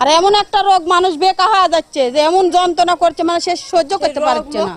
আর এমন একটা রোগ মানুষ বেকা হয়ে যাচ্ছে যে এমন যন্ত্রণা করছে মানে সে সহ্য করতে পারছে না।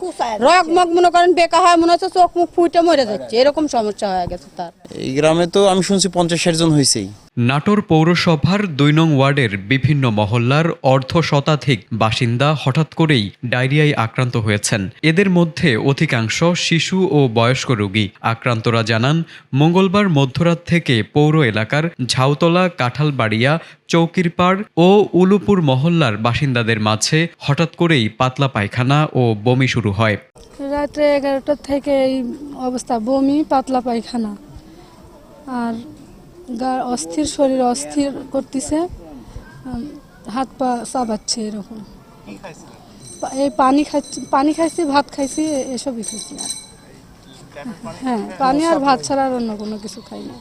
রোগ মুখ মনে করেন বেকা হয় মনে হচ্ছে চোখ মুখ ফুটে মরে যাচ্ছে। এরকম সমস্যা হয়ে গেছে তার। এই গ্রামে তো আমি শুনছি পঞ্চাশ ষাট জন হয়েছেই নাটোর পৌরসভার দুই নং ওয়ার্ডের বিভিন্ন মহল্লার অর্ধ শতাধিক বাসিন্দা হঠাৎ করেই ডায়রিয়ায় আক্রান্ত হয়েছেন। এদের মধ্যে অধিকাংশ শিশু ও বয়স্ক রোগী। আক্রান্তরা জানান, মঙ্গলবার মধ্যরাত থেকে পৌর এলাকার ঝাউতলা, কাঁঠালবাড়িয়া, চৌকিরপাড় ও উলুপুর মহল্লার বাসিন্দাদের মাঝে হঠাৎ করেই পাতলা পায়খানা ও বমি শুরু হয়। রাত্রে এগারোটা থেকে এই অবস্থা, বমি, পাতলা পায়খানা। আর গা অস্থির শরীর অস্থির করতেছে। হাত পা চাবাচ্ছে এরকম। এই পানি খাচ্ছি পানি খাইছি ভাত খাইছি এসবই খাইছি আর। হ্যাঁ পানি আর ভাত ছাড়া আর অন্য কোনো কিছু খাই না।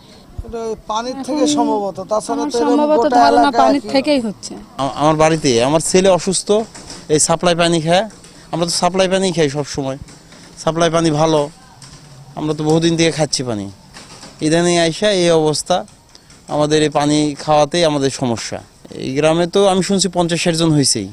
পানির থেকে সম্ভবত তাছাড়া আমার সম্ভবত ধারণা পানির থেকেই হচ্ছে। আমার বাড়িতে আমার ছেলে অসুস্থ এই সাপ্লাই পানি খায়। আমরা তো সাপ্লাই পানি খাই সব সময় সাপ্লাই পানি ভালো আমরা তো বহুদিন থেকে খাচ্ছি পানি। ইদানিং আইসা এই অবস্থা। আমাদের এই পানি খাওয়াতেই আমাদের সমস্যা। এই গ্রামে তো আমি শুনছি পঞ্চাশ ষাট জন হয়েছেই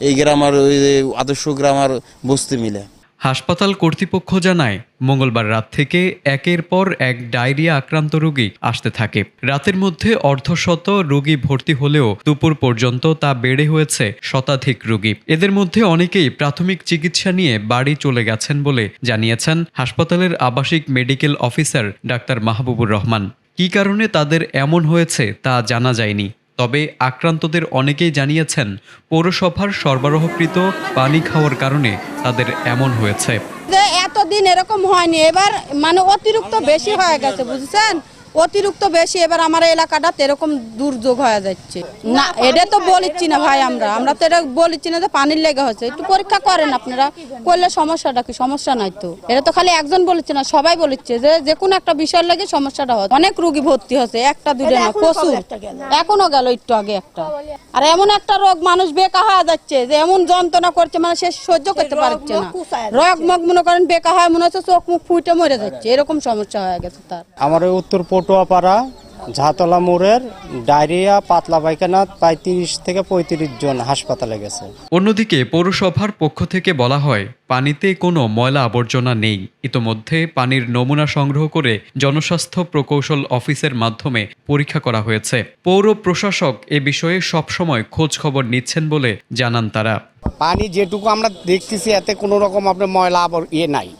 এই গ্রাম আর ওই আদর্শ গ্রাম আর বস্তি মিলে। হাসপাতাল কর্তৃপক্ষ জানায়, মঙ্গলবার রাত থেকে একের পর এক ডায়রিয়া আক্রান্ত রোগী আসতে থাকে। রাতের মধ্যে অর্ধশত রোগী ভর্তি হলেও দুপুর পর্যন্ত তা বেড়ে হয়েছে শতাধিক রোগী। এদের মধ্যে অনেকেই প্রাথমিক চিকিৎসা নিয়ে বাড়ি চলে গেছেন বলে জানিয়েছেন হাসপাতালের আবাসিক মেডিকেল অফিসার ডাক্তার মাহবুবুর রহমান। কী কারণে তাদের এমন হয়েছে তা জানা যায়নি। তবে আক্রান্তদের অনেকেই জানিয়েছেন, পৌরসভার সরবরাহকৃত পানি খাওয়ার কারণে তাদের এমন হয়েছে। এতদিন এরকম হয়নি। এবার মানে অতিরিক্ত বেশি হয়ে গেছে, বুঝছেন? অতিরিক্ত বেশি এবার আমার এলাকাটা এরকম দুর্যোগ হয়ে যাচ্ছে। না এটা তো বলিচ্ছি না ভাই আমরা। আমরা তো এটা বলিচ্ছি না যে পানির লেগে হচ্ছে। একটু পরীক্ষা করেন আপনারা করলে সমস্যাটা কি? সমস্যা নাই তো। এটা তো খালি একজন বলিচ্ছে না সবাই বলিচ্ছে যে যে কোনো একটা বিষয় লেগে সমস্যাটা হয় অনেক রুগী ভর্তি হচ্ছে একটা দুটো না প্রচুর। এখনও গেল একটু আগে একটা। আর এমন একটা রোগ মানুষ বেকা হয়ে যাচ্ছে যে এমন যন্ত্রণা করছে মানে সে সহ্য করতে পারছে না। রোগ মুখ মনে করেন বেকা হয় মনে হচ্ছে চোখ মুখ ফুটে মরে যাচ্ছে। এরকম সমস্যা হয়ে গেছে তার। আমার উত্তর পটুয়াপাড়া ঝাতলা মোড়ের ডায়রিয়া পাতলা পায়খানা প্রায় তিরিশ থেকে পঁয়ত্রিশ জন হাসপাতালে গেছে। অন্যদিকে পৌরসভার পক্ষ থেকে বলা হয় পানিতে কোনো ময়লা আবর্জনা নেই। ইতোমধ্যে পানির নমুনা সংগ্রহ করে জনস্বাস্থ্য প্রকৌশল অফিসের মাধ্যমে পরীক্ষা করা হয়েছে। পৌর প্রশাসক এ বিষয়ে সবসময় খোঁজ খবর নিচ্ছেন বলে জানান তারা। পানি যেটুকু আমরা দেখতেছি এতে কোনো রকম আপনার ময়লা আবর ইয়ে নাই।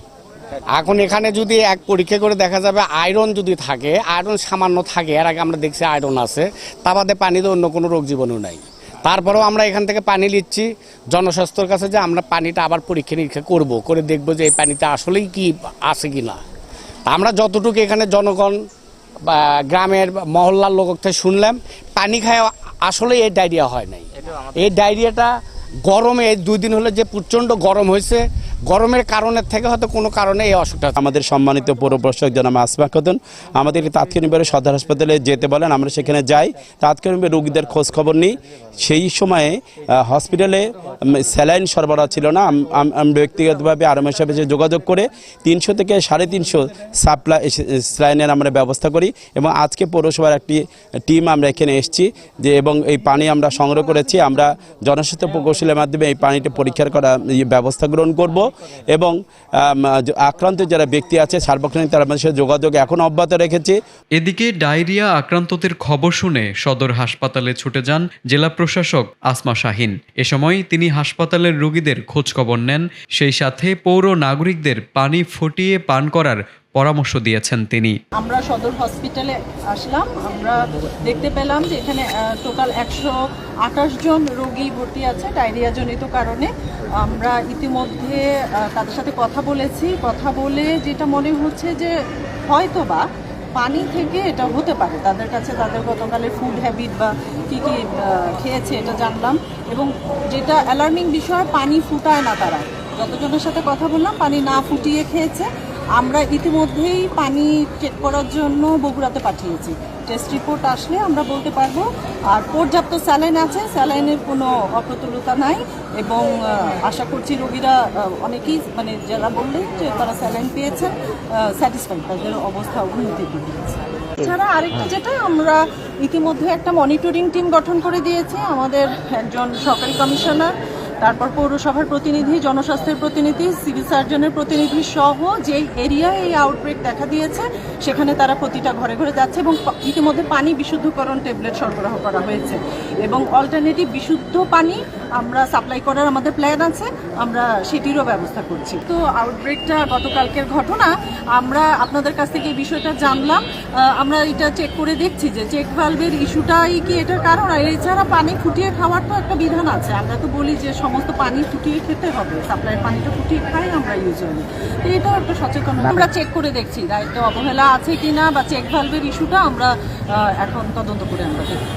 এখন এখানে যদি এক পরীক্ষা করে দেখা যাবে আয়রন যদি থাকে আয়রন সামান্য থাকে এর আগে আমরা দেখছি আয়রন আছে তা বাদে পানিতে অন্য কোনো রোগ জীবাণু নাই। তারপরেও আমরা এখান থেকে পানি নিচ্ছি জনস্বাস্থ্যর কাছে যে আমরা পানিটা আবার পরীক্ষা নিরীক্ষা করব করে দেখব যে এই পানিতে আসলেই কি আছে কি না আমরা যতটুকু এখানে জনগণ বা গ্রামের মহল্লার লোক থেকে শুনলাম পানি খায় আসলে এই ডায়রিয়া হয় নাই। এই ডায়রিয়াটা গরমে দুই দিন হলে যে প্রচণ্ড গরম হয়েছে গরমের কারণের থেকে হয়তো কোনো কারণে এই অসুখটা আমাদের সম্মানিত পৌর প্রশাসক জনাব আসমা খাতুন, আমাদের তাৎক্ষণিকভাবে সদর হাসপাতালে যেতে বলেন, আমরা সেখানে যাই। তাৎক্ষণিকভাবে রোগীদের খোঁজ খবর নিই। সেই সময়ে হসপিটালে স্যালাইন সরবরাহ ছিল না। আম- ব্যক্তিগতভাবে আরমের সাথে যোগাযোগ করে তিনশো থেকে সাড়ে তিনশো সাপ্লাই স্যালাইনের আমরা ব্যবস্থা করি এবং আজকে পৌরসভার একটি টিম আমরা এখানে এসেছি যে, এবং এই পানি আমরা সংগ্রহ করেছি। আমরা জনস্বাস্থ্য প্রকৌশলের মাধ্যমে এই পানিটা পরীক্ষার করা ব্যবস্থা গ্রহণ করব। এবং আক্রান্ত যারা ব্যক্তি আছে সার্বক্ষণিক তারা সাথে যোগাযোগ এখন অব্যাহত রেখেছে। এদিকে ডায়রিয়া আক্রান্তদের খবর শুনে সদর হাসপাতালে ছুটে যান জেলা প্রশাসক আসমা শাহিন। এ সময় তিনি হাসপাতালের রোগীদের খোঁজ খবর নেন। সেই সাথে পৌর নাগরিকদের পানি ফুটিয়ে পান করার পরামর্শ দিয়েছেন তিনি। আমরা সদর হসপিটালে আসলাম। আমরা দেখতে পেলাম যে এখানে টোটাল একশো আঠাশ জন রোগী ভর্তি আছে ডায়রিয়া জনিত কারণে। আমরা ইতিমধ্যে তাদের সাথে কথা বলেছি। কথা বলে যেটা মনে হচ্ছে যে হয়তো বা পানি থেকে এটা হতে পারে। তাদের কাছে তাদের গতকালে ফুড হ্যাবিট বা কী কী খেয়েছে এটা জানলাম। এবং যেটা অ্যালার্মিং বিষয়, পানি ফুটায় না তারা। যতজনের সাথে কথা বললাম, পানি না ফুটিয়ে খেয়েছে। আমরা ইতিমধ্যেই পানি চেক করার জন্য বগুড়াতে পাঠিয়েছি। টেস্ট রিপোর্ট আসলে আমরা বলতে পারব। আর পর্যাপ্ত স্যালাইন আছে, স্যালাইনের কোনো অপ্রতুলতা নাই এবং আশা করছি রোগীরা অনেকেই মানে যারা বললেন যে তারা স্যালাইন পেয়েছেন স্যাটিসফাইড তাদের অবস্থা উন্নতি ঘটেছে এছাড়া আরেকটা যেটা আমরা ইতিমধ্যে একটা মনিটরিং টিম গঠন করে দিয়েছি, আমাদের একজন সরকারি কমিশনার তারপর পৌরসভার প্রতিনিধি, জনস্বাস্থ্যের প্রতিনিধি, সিভিল সার্জনের প্রতিনিধি সহ যে এরিয়ায় এই আউটব্রেক দেখা দিয়েছে, সেখানে তারা প্রতিটা ঘরে ঘরে যাচ্ছে এবং ইতিমধ্যে পানি বিশুদ্ধকরণ ট্যাবলেট সরবরাহ করা হয়েছে। এবং অল্টারনেটিভ বিশুদ্ধ পানি আমরা সাপ্লাই করার আমাদের প্ল্যান আছে, আমরা সেটিরও ব্যবস্থা করছি। তো আউটব্রেকটা গতকালকের ঘটনা, আমরা আপনাদের কাছ থেকে এই বিষয়টা জানলাম। আমরা এটা চেক করে দেখছি যে চেক ভালভের ইস্যুটাই কি এটার কারণ? আর এছাড়া পানি ফুটিয়ে খাওয়ার তো একটা বিধান আছে। আমরা তো বলি যে সমস্ত পানি ফুটিয়ে খেতে হবে। সাপ্লাইয়ের পানিটা ফুটিয়ে খাই, আমরা ইউজুয়ালি তো এটাও একটা সচেতন আমরা চেক করে দেখছি, দায়িত্ব অবহেলা আছে কি না বা চেক ভালভের ইস্যুটা আমরা এখন তদন্ত করে আমরা দেখি।